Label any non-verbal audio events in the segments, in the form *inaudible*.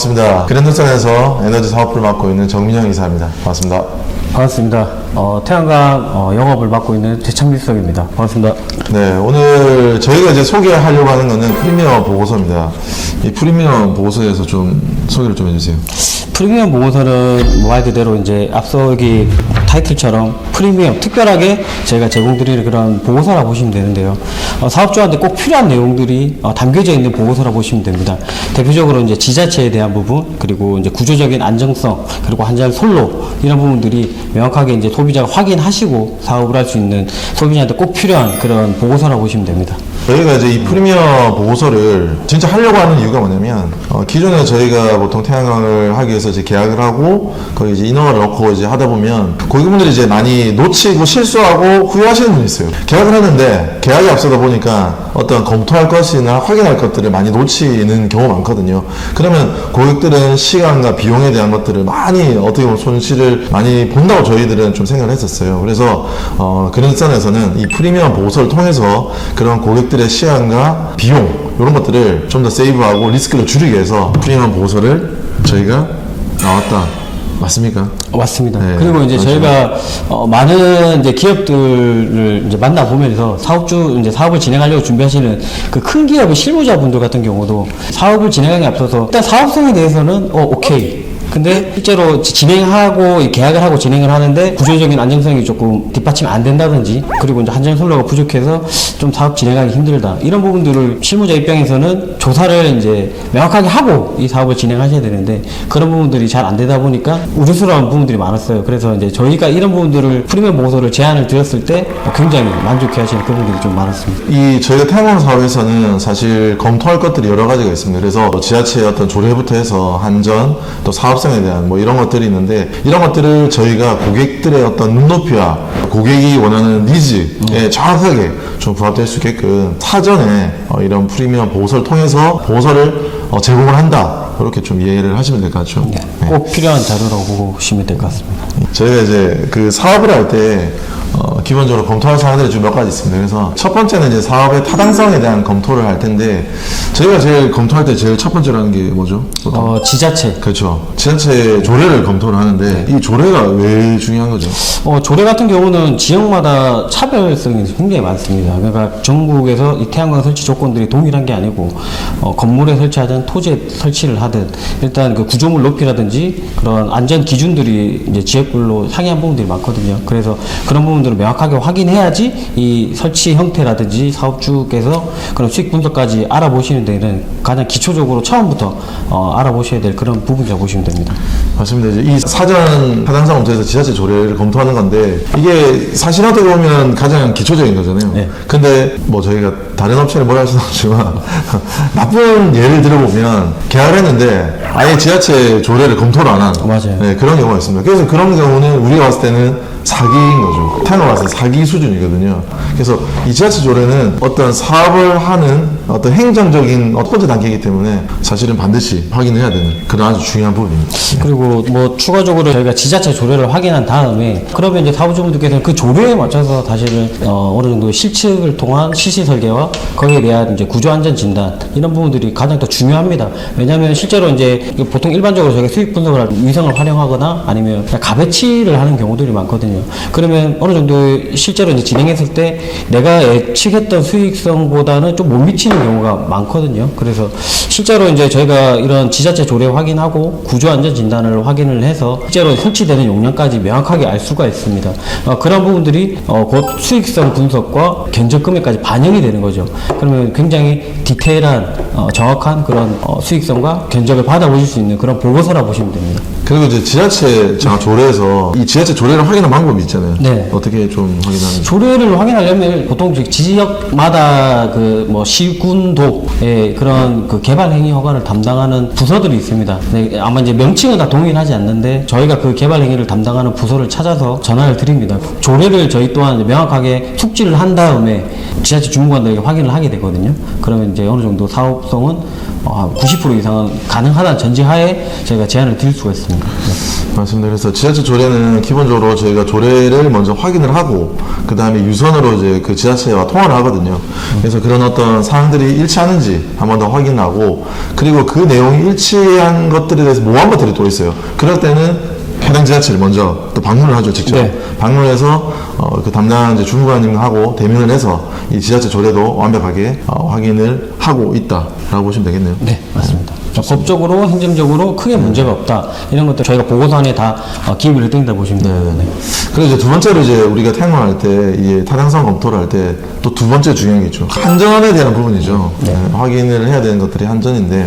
반갑습니다. 그랜드선에서 에너지 사업부를 맡고 있는 정민영 이사입니다. 반갑습니다. 반갑습니다. 어, 태양광 어, 영업을 맡고 있는 최창민석입니다. 반갑습니다. 네, 오늘 저희가 이제 소개하려고 하는 거는 프리미엄 보고서입니다. 이 프리미엄 보고서에서 좀 소개를 좀 해주세요. 프리미엄 보고서는 말 그대로 이제 앞서 여기 타이틀처럼 프리미엄 특별하게 저희가 제공드리는 그런 보고서라 보시면 되는데요. 어, 사업주한테 꼭 필요한 내용들이 어, 담겨져 있는 보고서라 보시면 됩니다. 대표적으로 이제 지자체에 대한 부분 그리고 이제 구조적인 안정성 그리고 한자의 솔로 이런 부분들이 명확하게 이제 소비자가 확인하시고 사업을 할 수 있는 소비자한테 꼭 필요한 그런 보고서라 보시면 됩니다. 저희가 이제 이 프리미엄 보고서를 진짜 하려고 하는 이유가 뭐냐면 어, 기존에 저희가 보통 태양광을 하기 위해서 이제 계약을 하고 거기 이제 인허가를 넣고 이제 하다 보면 고객분들이 이제 많이 놓치고 실수하고 후회하시는 분이 있어요. 계약을 하는데 계약이 앞서다 보니까 어떤 검토할 것이나 확인할 것들을 많이 놓치는 경우가 많거든요. 그러면 고객들은 시간과 비용에 대한 것들을 많이 어떻게 보면 손실을 많이 본다고 저희들은 좀 생각을 했었어요. 그래서 어, 그런 선에서는 이 프리미엄 보고서를 통해서 그런 고객들 의 시간과 비용 이런 것들을 좀 더 세이브하고 리스크를 줄이기 위해서 프리미엄 보고서를 저희가 나왔다. 맞습니까? 어, 맞습니다. 네, 그리고 이제 맞아요. 저희가 어, 많은 이제 기업들을 이제 만나 보면서 사업주 이제 사업을 진행하려고 준비하시는 그 큰 기업의 실무자분들 같은 경우도 사업을 진행하기 앞서서 일단 사업성에 대해서는 어 오케이. 근데 실제로 지- 진행하고 이 계약을 하고 진행을 하는데 구조적인 안정성이 조금 뒷받침이 안 된다든지 그리고 이제 한정 솔로가 부족해서 좀 사업 진행하기 힘들다 이런 부분들을 실무자 입장에서는 조사를 이제 명확하게 하고 이 사업을 진행하셔야 되는데 그런 부분들이 잘 안 되다 보니까 우려스러운 부분들이 많았어요. 그래서 이제 저희가 이런 부분들을 프리미엄 보고서를 제안을 드렸을 때 굉장히 만족해 하시는 그분들이 좀 많았습니다. 이 저희가 태양광 사업에서는 사실 검토할 것들이 여러 가지가 있습니다. 그래서 뭐 지자체의 어떤 조례부터 해서 한전 또 사업 성에 대한 뭐 이런 것들이 있는데 이런 것들을 저희가 고객들의 어떤 눈높이와 고객이 원하는 니즈에 정확하게 좀 부합될 수 있게끔 사전에 어, 이런 프리미엄 보고서를 통해서 보고서를 어, 제공을 한다. 이렇게 좀 이해를 하시면 될 것 같죠. 네. 꼭 필요한 자료라고 보시면 될 것 같습니다. 저희가 이제 그 사업을 할때 어, 기본적으로 검토할 사항들이 좀 몇 가지 있습니다. 그래서 첫 번째는 이제 사업의 타당성에 대한 검토를 할 텐데 저희가 제일 검토할 때 제일 첫 번째로 하는 게 뭐죠? 보통? 어, 지자체 그렇죠. 지자체 조례를 검토를 하는데 이 조례가 왜 중요한 거죠? 어, 조례 같은 경우는 지역마다 차별성이 굉장히 많습니다. 그러니까 전국에서 이 태양광 설치 조건들이 동일한 게 아니고 어, 건물에 설치하든 토지에 설치를 하든 일단 그 구조물 높이라든지 그런 안전 기준들이 이제 지역별로 상이한 부분들이 많거든요. 그래서 그런 부분 들을 명확하게 확인해야지 이 설치 형태라든지 사업주께서 그런 수익 분석까지 알아보시는 데는 가장 기초적으로 처음부터 어, 알아보셔야 될 그런 부분이라고 보시면 됩니다. 맞습니다. 이제 이 사전 타당성 검토에서 지자체 조례를 검토하는 건데 이게 사실 어떻게 보면 가장 기초적인 거잖아요. 네. 근데 뭐 저희가 다른 업체를 뭐라 할 수는 없지만 *laughs* 나쁜 예를 들어보면 계약을 했는데 아예 지자체 조례를 검토를 안 한. 맞아요. 네, 그런 경우가 있습니다. 그래서 그런 경우는 우리가 봤을 때는 사기인 거죠. 태양을 봤을 때 사기 수준이거든요. 그래서 이 지자체 조례는 어떤 사업을 하는 어떤 행정적인 첫 번째 단계이기 때문에 사실은 반드시 확인해야 되는 그런 아주 중요한 부분입니다. 그리고 뭐 추가적으로 저희가 지자체 조례를 확인한 다음에 그러면 이제 사업주분들께서는 그 조례에 맞춰서 사실은 어, 어느 정도 실측을 통한 실시 설계와 거기에 대한 이제 구조 안전 진단 이런 부분들이 가장 더 중요합니다. 왜냐하면 실제로 이제 보통 일반적으로 저희가 수익 분석을 할 때 위성을 활용하거나 아니면 그냥 가배치를 하는 경우들이 많거든요. 그러면 어느 정도 실제로 이제 진행했을 때 내가 예측했던 수익성보다는 좀 못 미치 는 경우가 많거든요. 그래서 실제로 이제 저희가 이런 지자체 조례 확인하고 구조 안전 진단을 확인을 해서 실제로 설치되는 용량까지 명확하게 알 수가 있습니다. 어, 그런 부분들이 어, 곧 수익성 분석과 견적 금액까지 반영이 되는 거죠. 그러면 굉장히 디테일한 어, 정확한 그런 어, 수익성과 견적을 받아보실 수 있는 그런 보고서라 보시면 됩니다. 그리고 이제 지자체 자 조례에서 이 지자체 조례를 확인하는 방법이 있잖아요. 네. 어떻게 좀 확인하는지. 조례를 확인하려면 보통 지역마다 그 뭐 시군도의 그런 그 개발 행위 허가를 담당하는 부서들이 있습니다. 네, 아마 이제 명칭은 다 동일하지 않는데 저희가 그 개발 행위를 담당하는 부서를 찾아서 전화를 드립니다. 조례를 저희 또한 명확하게 숙지를 한 다음에 지자체 주무관들에게 확인을 하게 되거든요. 그러면 이제 어느 정도 사업성은 어, 90% 이상은 가능하다는 전제하에 저희가 제안을 드릴 수가 있습니다. 네. 맞습니다. 그래서 지자체 조례는 기본적으로 저희가 조례를 먼저 확인을 하고 그 다음에 유선으로 이제 그 지자체와 통화를 하거든요. 그래서 그런 어떤 사항들이 일치하는지 한 번 더 확인하고 그리고 그 내용이 일치한 것들에 대해서 모호한 것들이 또 있어요. 그럴 때는 해당 지자체를 먼저 또 방문을 하죠 직접 네. 방문해서 어, 그 담당 이제 주무관님하고 대면을 해서 이 지자체 조례도 완벽하게 어, 확인을 하고 있다라고 보시면 되겠네요. 네, 맞습니다. 법적으로, 행정적으로 크게 문제가 없다. 이런 것들 저희가 보고서안에 다 어, 기입을 해드린다 보시면 돼요. 네. 그리고 이제 두 번째로 이제 우리가 태양광할 때, 이 타당성 검토를 할 때 또 두 번째 중요한 게 있죠. 한전에 대한 부분이죠. 네, 확인을 해야 되는 것들이 한전인데,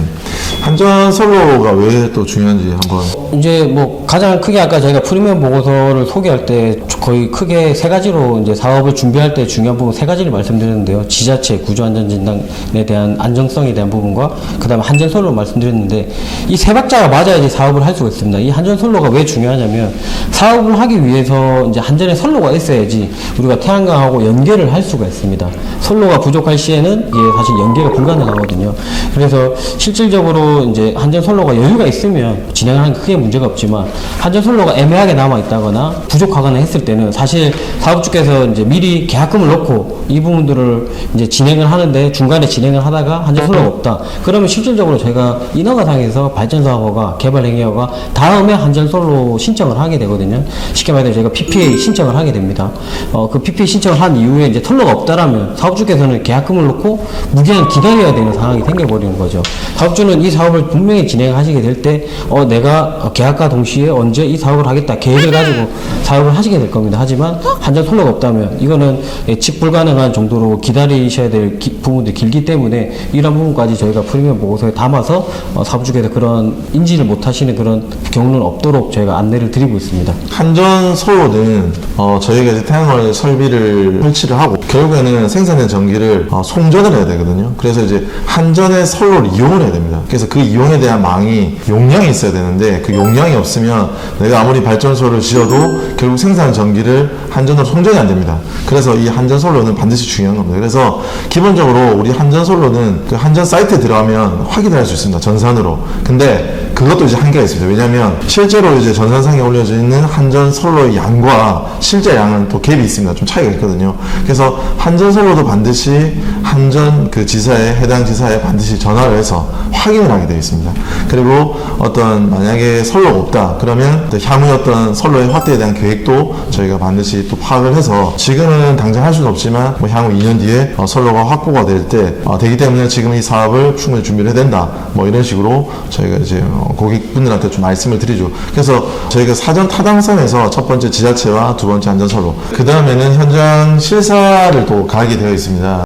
한전 선로가 왜 또 중요한지 한번. 이제 뭐 가장 크게 아까 저희가 프리미엄 보고서를 소개할 때 거의 크게 세 가지로 이제 사업을 준비할 때 중요한 부분 세 가지를 말씀드렸는데요. 지자체 구조 안전 진단에 대한 안정성에 대한 부분과 그다음에 한전 선로 말씀드렸는데 이 세 박자가 맞아야지 사업을 할 수가 있습니다. 이 한전 선로가 왜 중요하냐면 사업을 하기 위해서 이제 한전에 선로가 있어야지 우리가 태양광하고 연계를 할 수가 있습니다. 선로가 부족할 시에는 이게 사실 연계가 불가능하거든요. 그래서 실질적으로 이제 한전 선로가 여유가 있으면 진행하는 크게 문제가 없지만 한전 선로가 애매하게 남아 있다거나 부족하거나 했을 때는 사실 사업주께서 이제 미리 계약금을 넣고 이 부분들을 이제 진행을 하는데 중간에 진행을 하다가 한전 선로가 없다. 그러면 실질적으로 저희가 인허가상에서 발전 사업허가 개발 행위허가 다음에 한전 선로 신청을 하게 되거든요. 쉽게 말해서 저희가 PPA 신청을 하게 됩니다. 어, 그 PPA 신청을 한 이후에 이제 선로가 없다라면 사업주께서는 계약금을 넣고 무기한 기다려야 되는 상황이 생겨버리는 거죠. 사업주는 이 사업 을 분명히 진행하시게 될 때, 어, 내가 어, 계약과 동시에 언제 이 사업을 하겠다 계획을 가지고 사업을 하시게 될 겁니다. 하지만 한전 선로가 없다면 이거는 예측 불가능한 정도로 기다리셔야 될 기- 부분들이 길기 때문에 이런 부분까지 저희가 프리미엄 보고서에 담아서 어, 사업주께서 그런 인지를 못 하시는 그런 경우는 없도록 저희가 안내를 드리고 있습니다. 한전 선로는, 어, 저희가 이제 태양광 설비를 설치를 하고, 결국에는 생산된 전기를 어, 송전을 해야 되거든요. 그래서 이제 한전의 선로를 이용을 해야 됩니다. 그래서 그 이용에 대한 망이 용량이 있어야 되는데, 그 용량이 없으면 내가 아무리 발전소를 지어도 결국 생산 전기를 한전으로 송전이 안 됩니다. 그래서 이 한전 선로는 반드시 중요한 겁니다. 그래서 기본적으로 우리 한전 선로는 그 한전 사이트에 들어가면 확인을 할 수 있습니다. 전산으로. 근데 그것도 이제 한계가 있습니다. 왜냐하면 실제로 이제 전산상에 올려져 있는 한전 선로의 양과 실제 양은 또 갭이 있습니다. 좀 차이가 있거든요. 그래서 한전 선로도 반드시 한전 그 지사에 해당 지사에 반드시 전화를 해서 확인을 하게 되어 있습니다. 그리고 어떤 만약에 선로가 없다 그러면 또 향후에 어떤 선로의 확대에 대한 계획도 저희가 반드시 또 파악을 해서 지금은 당장 할 수는 없지만 뭐 향후 2년 뒤에 어, 선로가 확보가 될때 어, 되기 때문에 지금 이 사업을 충분히 준비를 해야 된다. 뭐 이런 식으로 저희가 이제 어, 고객분들한테 좀 말씀을 드리죠. 그래서 저희가 사전 타당성에서 첫 번째 지자체와 두 번째 안전선로 그 다음에는 현장 실사를 또 가게 되어 있습니다.